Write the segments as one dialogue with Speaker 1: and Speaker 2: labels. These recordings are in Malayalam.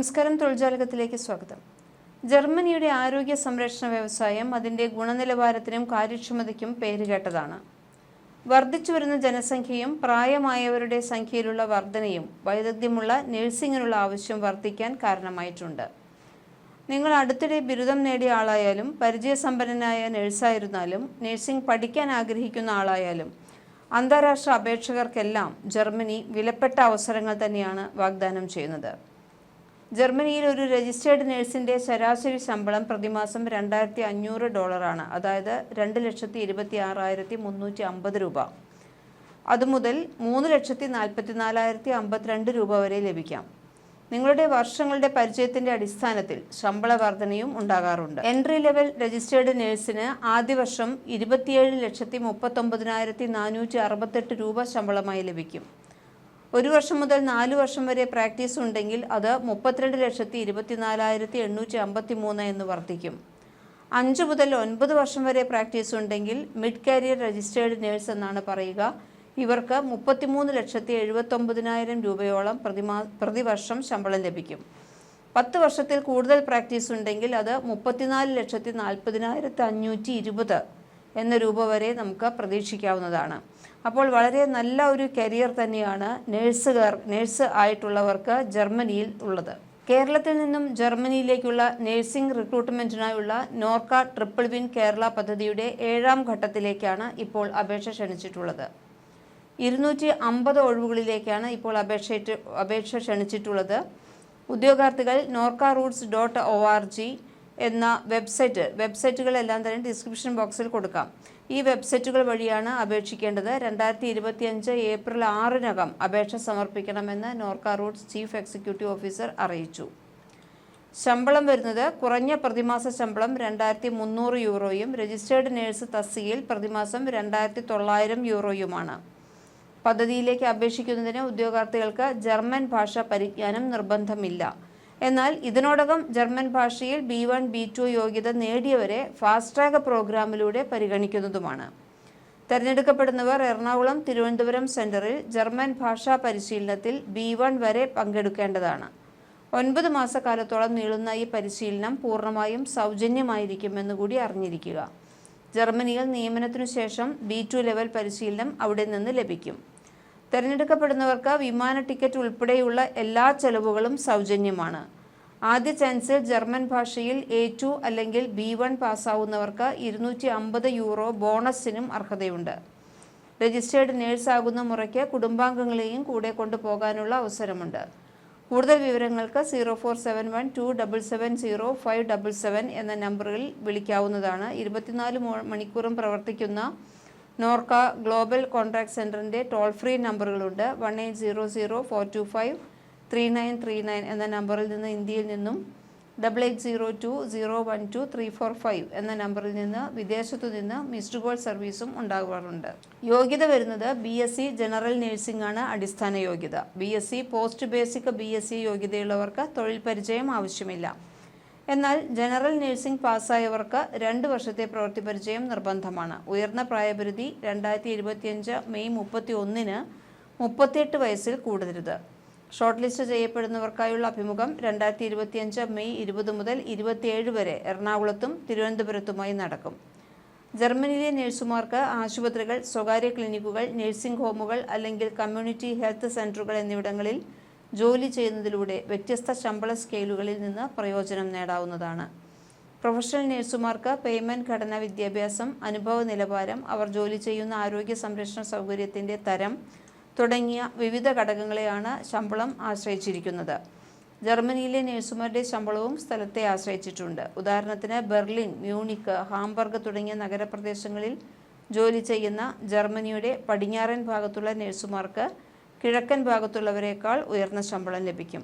Speaker 1: നമസ്കാരം തൊഴിൽജാലകത്തിലേക്ക് സ്വാഗതം. ജർമ്മനിയുടെ ആരോഗ്യ സംരക്ഷണ വ്യവസായം അതിന്റെ ഗുണനിലവാരത്തിനും കാര്യക്ഷമതയ്ക്കും പേരുകേട്ടതാണ് വർദ്ധിച്ചു വരുന്ന ജനസംഖ്യയും പ്രായമായവരുടെ സംഖ്യയിലുള്ള വർധനയും വൈദഗ്ധ്യമുള്ള നഴ്സിംഗിനുള്ള ആവശ്യം വർദ്ധിക്കാൻ കാരണമായിട്ടുണ്ട്. നിങ്ങൾ അടുത്തിടെ ബിരുദം നേടിയ ആളായാലും പരിചയസമ്പന്നനായ നഴ്സായിരുന്നാലും നഴ്സിംഗ് പഠിക്കാൻ ആഗ്രഹിക്കുന്ന ആളായാലും അന്താരാഷ്ട്ര അപേക്ഷകർക്കെല്ലാം ജർമ്മനി വിലപ്പെട്ട അവസരങ്ങൾ തന്നെയാണ് വാഗ്ദാനം ചെയ്യുന്നത്. ജർമ്മനിയിൽ ഒരു രജിസ്റ്റേർഡ് നഴ്സിന്റെ ശരാശരി ശമ്പളം പ്രതിമാസം രണ്ടായിരത്തി അഞ്ഞൂറ് ഡോളറാണ്. അതായത് രണ്ട് ലക്ഷത്തി ഇരുപത്തി ആറായിരത്തി മുന്നൂറ്റി അമ്പത് രൂപ. അതുമുതൽ മൂന്ന് ലക്ഷത്തി നാൽപ്പത്തി നാലായിരത്തി അമ്പത്തിരണ്ട് രൂപ വരെ ലഭിക്കാം. നിങ്ങളുടെ വർഷങ്ങളുടെ പരിചയത്തിന്റെ അടിസ്ഥാനത്തിൽ ശമ്പള വർധനയും ഉണ്ടാകാറുണ്ട്. എൻട്രി ലെവൽ രജിസ്റ്റേർഡ് നഴ്സിന് ആദ്യ വർഷം ഇരുപത്തിയേഴ് ലക്ഷത്തി മുപ്പത്തൊമ്പതിനായിരത്തി നാനൂറ്റി അറുപത്തെട്ട് രൂപ ശമ്പളമായി ലഭിക്കും. ഒരു വർഷം മുതൽ നാല് വർഷം വരെ പ്രാക്ടീസ് ഉണ്ടെങ്കിൽ അത് മുപ്പത്തിരണ്ട് ലക്ഷത്തി ഇരുപത്തിനാലായിരത്തി എണ്ണൂറ്റി അമ്പത്തി മൂന്ന് എന്ന് വർദ്ധിക്കും. അഞ്ച് മുതൽ ഒൻപത് വർഷം വരെ പ്രാക്ടീസ് ഉണ്ടെങ്കിൽ മിഡ് കാരിയർ രജിസ്റ്റേർഡ് നേഴ്സ് എന്നാണ് പറയുക. ഇവർക്ക് മുപ്പത്തിമൂന്ന് ലക്ഷത്തി എഴുപത്തൊമ്പതിനായിരം രൂപയോളം പ്രതിമാ പ്രതിവർഷം ശമ്പളം ലഭിക്കും. പത്ത് വർഷത്തിൽ കൂടുതൽ പ്രാക്ടീസ് ഉണ്ടെങ്കിൽ അത് മുപ്പത്തിനാല് ലക്ഷത്തി നാൽപ്പതിനായിരത്തി അഞ്ഞൂറ്റി ഇരുപത് എന്ന രൂപ വരെ നമുക്ക് പ്രതീക്ഷിക്കാവുന്നതാണ്. അപ്പോൾ വളരെ നല്ല ഒരു കരിയർ തന്നെയാണ് നേഴ്സുകാർ നേഴ്സ് ആയിട്ടുള്ളവർക്ക് ജർമ്മനിയിൽ ഉള്ളത്. കേരളത്തിൽ നിന്നും ജർമ്മനിയിലേക്കുള്ള നേഴ്സിംഗ് റിക്രൂട്ട്മെന്റിനായുള്ള നോർക്ക ട്രിപ്പിൾ വിൻ കേരള പദ്ധതിയുടെ ഏഴാം ഘട്ടത്തിലേക്കാണ് ഇപ്പോൾ അപേക്ഷ ക്ഷണിച്ചിട്ടുള്ളത്. ഇരുന്നൂറ്റി അമ്പത് ഒഴിവുകളിലേക്കാണ് ഇപ്പോൾ അപേക്ഷ അപേക്ഷ ക്ഷണിച്ചിട്ടുള്ളത്. ഉദ്യോഗാർത്ഥികൾ Norka roots dot O R G എന്ന വെബ്സൈറ്റ് വെബ്സൈറ്റുകളെല്ലാം തന്നെ ഡിസ്ക്രിപ്ഷൻ ബോക്സിൽ കൊടുക്കാം. ഈ വെബ്സൈറ്റുകൾ വഴിയാണ് അപേക്ഷിക്കേണ്ടത്. രണ്ടായിരത്തി ഇരുപത്തി അഞ്ച് ഏപ്രിൽ ആറിനകം അപേക്ഷ സമർപ്പിക്കണമെന്ന് Norka roots chief executive officer അറിയിച്ചു. ശമ്പളം വരുന്നത് കുറഞ്ഞ പ്രതിമാസ ശമ്പളം രണ്ടായിരത്തി മുന്നൂറ് യൂറോയും രജിസ്റ്റേർഡ് നേഴ്സ് തസ്തികയിൽ പ്രതിമാസം രണ്ടായിരത്തി തൊള്ളായിരം യൂറോയുമാണ്. പദ്ധതിയിലേക്ക് അപേക്ഷിക്കുന്നതിന് ഉദ്യോഗാർത്ഥികൾക്ക് ജർമ്മൻ ഭാഷ പരിജ്ഞാനം നിർബന്ധമില്ല. എന്നാൽ ഇതിനോടകം ജർമ്മൻ ഭാഷയിൽ ബി വൺ ബി ടു യോഗ്യത നേടിയവരെ ഫാസ്റ്റ് ട്രാക്ക് പ്രോഗ്രാമിലൂടെ പരിഗണിക്കുന്നതുമാണ്. തെരഞ്ഞെടുക്കപ്പെടുന്നവർ എറണാകുളം തിരുവനന്തപുരം സെന്ററിൽ ജർമ്മൻ ഭാഷാ പരിശീലനത്തിൽ ബി വൺ വരെ പങ്കെടുക്കേണ്ടതാണ്. ഒൻപത് മാസക്കാലത്തോളം നീളുന്ന ഈ പരിശീലനം പൂർണമായും സൗജന്യമായിരിക്കുമെന്ന് കൂടി അറിഞ്ഞിരിക്കുക. ജർമ്മനിയിൽ നിയമനത്തിനു ശേഷം ബി ടു ലെവൽ പരിശീലനം അവിടെ നിന്ന് ലഭിക്കും. തിരഞ്ഞെടുക്കപ്പെടുന്നവർക്ക് വിമാന ടിക്കറ്റ് ഉൾപ്പെടെയുള്ള എല്ലാ ചെലവുകളും സൗജന്യമാണ്. ആദ്യ ചാൻസിൽ ജർമ്മൻ ഭാഷയിൽ എ ടു അല്ലെങ്കിൽ ബി വൺ പാസ്സാവുന്നവർക്ക് ഇരുന്നൂറ്റി അമ്പത് യൂറോ ബോണസിനും അർഹതയുണ്ട്. രജിസ്റ്റേർഡ് നേഴ്സ് ആകുന്ന മുറയ്ക്ക് കുടുംബാംഗങ്ങളെയും കൂടെ കൊണ്ടുപോകാനുള്ള അവസരമുണ്ട്. കൂടുതൽ വിവരങ്ങൾക്ക് zero four seven one two double seven zero five double seven എന്ന നമ്പറിൽ വിളിക്കാവുന്നതാണ്. ഇരുപത്തിനാല് മണിക്കൂറും പ്രവർത്തിക്കുന്ന നോർക്ക ഗ്ലോബൽ കോൺടാക്ട് സെന്ററിന്റെ toll free നമ്പറുകളുണ്ട് one eight zero zero four two five three nine three nine എന്ന നമ്പറിൽ നിന്ന് ഇന്ത്യയിൽ നിന്നും double eight zero two zero one two three four five എന്ന നമ്പറിൽ നിന്ന് വിദേശത്തു നിന്ന് മിസ്ഡ് കോൾ സർവീസും ഉണ്ടാകാറുണ്ട്. യോഗ്യത വരുന്നത് B S C general nursing ആണ് അടിസ്ഥാന യോഗ്യത. B S C post basic B S C യോഗ്യതയുള്ളവർക്ക് തൊഴിൽ പരിചയം ആവശ്യമില്ല. എന്നാൽ ജനറൽ നഴ്സിംഗ് പാസ്സായവർക്ക് രണ്ട് വർഷത്തെ പ്രവൃത്തി പരിചയം നിർബന്ധമാണ്. ഉയർന്ന പ്രായപരിധി രണ്ടായിരത്തി ഇരുപത്തിയഞ്ച് മെയ് മുപ്പത്തി ഒന്നിന് മുപ്പത്തിയെട്ട് വയസ്സിൽ കൂടരുത്. ഷോർട്ട് ലിസ്റ്റ് ചെയ്യപ്പെടുന്നവർക്കായുള്ള അഭിമുഖം രണ്ടായിരത്തി ഇരുപത്തിയഞ്ച് മെയ് ഇരുപത് മുതൽ ഇരുപത്തിയേഴ് വരെ എറണാകുളത്തും തിരുവനന്തപുരത്തുമായി നടക്കും. ജർമ്മനിയിലെ നഴ്സുമാർക്ക് ആശുപത്രികൾ സ്വകാര്യ ക്ലിനിക്കുകൾ നഴ്സിംഗ് ഹോമുകൾ അല്ലെങ്കിൽ കമ്മ്യൂണിറ്റി ഹെൽത്ത് സെന്ററുകൾ എന്നിവിടങ്ങളിൽ ജോലി ചെയ്യുന്നതിലൂടെ വ്യത്യസ്ത ശമ്പള സ്കെയിലുകളിൽ നിന്ന് പ്രയോജനം നേടാവുന്നതാണ്. പ്രൊഫഷണൽ നഴ്സുമാർക്ക് പേയ്മെന്റ് ഘടന വിദ്യാഭ്യാസം അനുഭവ നിലവാരം അവർ ജോലി ചെയ്യുന്ന ആരോഗ്യ സംരക്ഷണ സൗകര്യത്തിന്റെ തരം തുടങ്ങിയ വിവിധ ഘടകങ്ങളെയാണ് ശമ്പളം ആശ്രയിച്ചിരിക്കുന്നത്. ജർമ്മനിയിലെ നഴ്സുമാരുടെ ശമ്പളവും സ്ഥലത്തെ ആശ്രയിച്ചിട്ടുണ്ട്. ഉദാഹരണത്തിന് ബെർലിൻ മ്യൂണിക്ക് ഹാംബർഗ് തുടങ്ങിയ നഗരപ്രദേശങ്ങളിൽ ജോലി ചെയ്യുന്ന ജർമ്മനിയുടെ പടിഞ്ഞാറൻ ഭാഗത്തുള്ള നഴ്സുമാർക്ക് കിഴക്കൻ ഭാഗത്തുള്ളവരെക്കാൾ ഉയർന്ന ശമ്പളം ലഭിക്കും.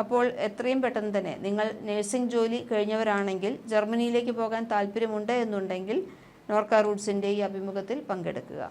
Speaker 1: അപ്പോൾ എത്രയും പെട്ടെന്ന് തന്നെ നിങ്ങൾ നഴ്സിംഗ് ജോലി കഴിഞ്ഞവരാണെങ്കിൽ ജർമ്മനിയിലേക്ക് പോകാൻ താല്പര്യമുണ്ട് എന്നുണ്ടെങ്കിൽ നോർക്ക റൂട്ട്സിന്റെ ഈ അഭിമുഖത്തിൽ പങ്കെടുക്കുക.